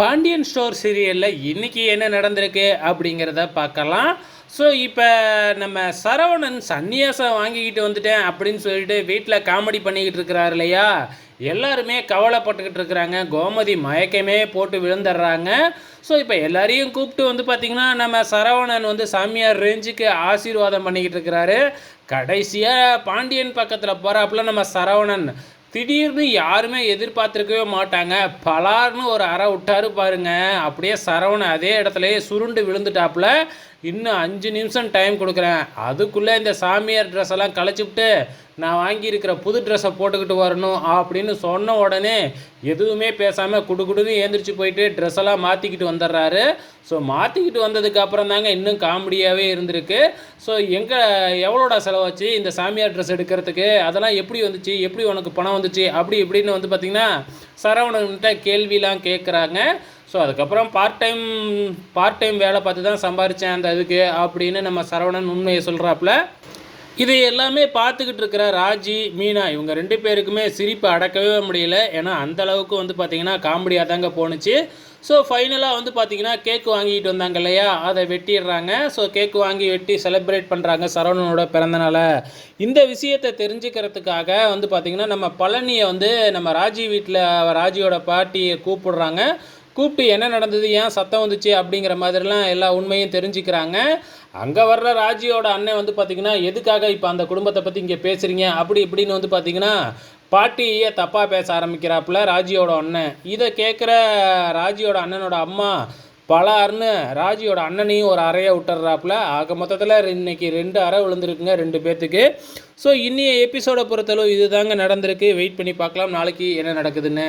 Pandian store சீரியலில் இன்றைக்கி என்ன நடந்திருக்கு அப்படிங்கிறத பார்க்கலாம். ஸோ இப்போ நம்ம சரவணன் சன்னியாசம் வாங்கிக்கிட்டு வந்துட்டேன் அப்படின்னு சொல்லிட்டு வீட்டில் காமெடி பண்ணிக்கிட்டு இருக்கிறாரு இல்லையா? எல்லாருமே கவலைப்பட்டுக்கிட்டு இருக்கிறாங்க. கோமதி மயக்கமே போட்டு விழுந்துடுறாங்க. ஸோ இப்போ எல்லாரையும் கூப்பிட்டு வந்து பார்த்திங்கன்னா நம்ம சரவணன் வந்து சாமியார் ரேஞ்சுக்கு ஆசீர்வாதம் பண்ணிக்கிட்டு இருக்கிறாரு. கடைசியாக பாண்டியன் பக்கத்தில் போகிறாப்புல நம்ம சரவணன். திடீர்னு யாருமே எதிர்பார்த்துருக்கவே மாட்டாங்க. பலார்னு ஒரு அறை விட்டாரு பாருங்க. அப்படியே சரவணன் அதே இடத்துலயே சுருண்டு விழுந்துட்டாப்புல. இன்னும் அஞ்சு நிமிஷம் டைம் கொடுக்குறேன். அதுக்குள்ளே இந்த சாமியார் ட்ரெஸ் எல்லாம் களைச்சிவிட்டு நான் வாங்கியிருக்கிற புது ட்ரெஸ்ஸை போட்டுக்கிட்டு வரணும் அப்படின்னு சொன்ன உடனே எதுவுமே பேசாமல் குடுகுடுன்னு ஏந்திரிச்சு போயிட்டு ட்ரெஸ் எல்லாம் மாற்றிக்கிட்டு வந்துடுறாரு. ஸோ மாற்றிக்கிட்டு வந்ததுக்கு அப்புறம் தாங்க இன்னும் காமெடியாகவே இருந்திருக்கு. ஸோ எங்கே எவ்வளோடா செலவாச்சு இந்த சாமியார் ட்ரெஸ் எடுக்கிறதுக்கு? அதெல்லாம் எப்படி வந்துச்சு? எப்படி உனக்கு பணம் வந்து வந்துச்சு. அப்படி இப்படின்னு வந்து பார்த்திங்கன்னா சரவணன்கிட்ட கேள்விலாம் கேட்குறாங்க ஸோ அதுக்கப்புறம் பார்ட் டைம் பார்ட் டைம் வேலை பார்த்து தான் சம்பாரித்தேன் அந்த இதுக்கு அப்படின்னு நம்ம சரவணன் உண்மையை சொல்கிறாப்புல இது எல்லாமே பார்த்துக்கிட்டு இருக்கிற ராஜி மீனா இவங்க ரெண்டு பேருக்குமே சிரிப்பு அடக்கவே முடியல. ஏன்னா அந்த அளவுக்கு வந்து பார்த்திங்கன்னா காமெடியாக தாங்க போணுச்சு. ஸோ ஃபைனலாக வந்து பார்த்திங்கன்னா கேக் வாங்கிட்டு வந்தாங்க இல்லையா? அதை வெட்டிடுறாங்க. ஸோ கேக் வாங்கி வெட்டி செலிப்ரேட் பண்ணுறாங்க சரவணனோட பிறந்தநாளை. இந்த விஷயத்தை தெரிஞ்சுக்கிறதுக்காக வந்து பார்த்திங்கன்னா நம்ம பழனியை வந்து நம்ம ராஜி வீட்டில் ராஜியோட பாட்டியை கூப்பிடுறாங்க. கூப்பிட்டு என்ன நடந்தது ஏன் சத்தம் வந்துச்சு அப்படிங்கிற மாதிரிலாம் எல்லா உண்மையும் தெரிஞ்சுக்கிறாங்க. அங்கே வர்ற ராஜியோட அண்ணன் வந்து பார்த்திங்கன்னா எதுக்காக இப்போ அந்த குடும்பத்தை பற்றி இங்கே பேசுகிறீங்க அப்படி இப்படின்னு வந்து பார்த்திங்கன்னா பாட்டியே தப்பாக பேச ஆரம்பிக்கிறாப்புல ராஜியோட அண்ணன். இதை கேட்குற ராஜியோட அண்ணனோட அம்மா பலார்னு ராஜியோட அண்ணனையும் ஒரு அறையை விட்டுறாப்புல. ஆக மொத்தத்தில் இன்னைக்கு ரெண்டு அறை விழுந்திருக்குங்க ரெண்டு பேர்த்துக்கு ஸோ இன்னைய எபிசோடை பொறுத்தளவு இதுதாங்க நடந்திருக்கு. வெயிட் பண்ணி பார்க்கலாம் நாளைக்கு என்ன நடக்குதுன்னு.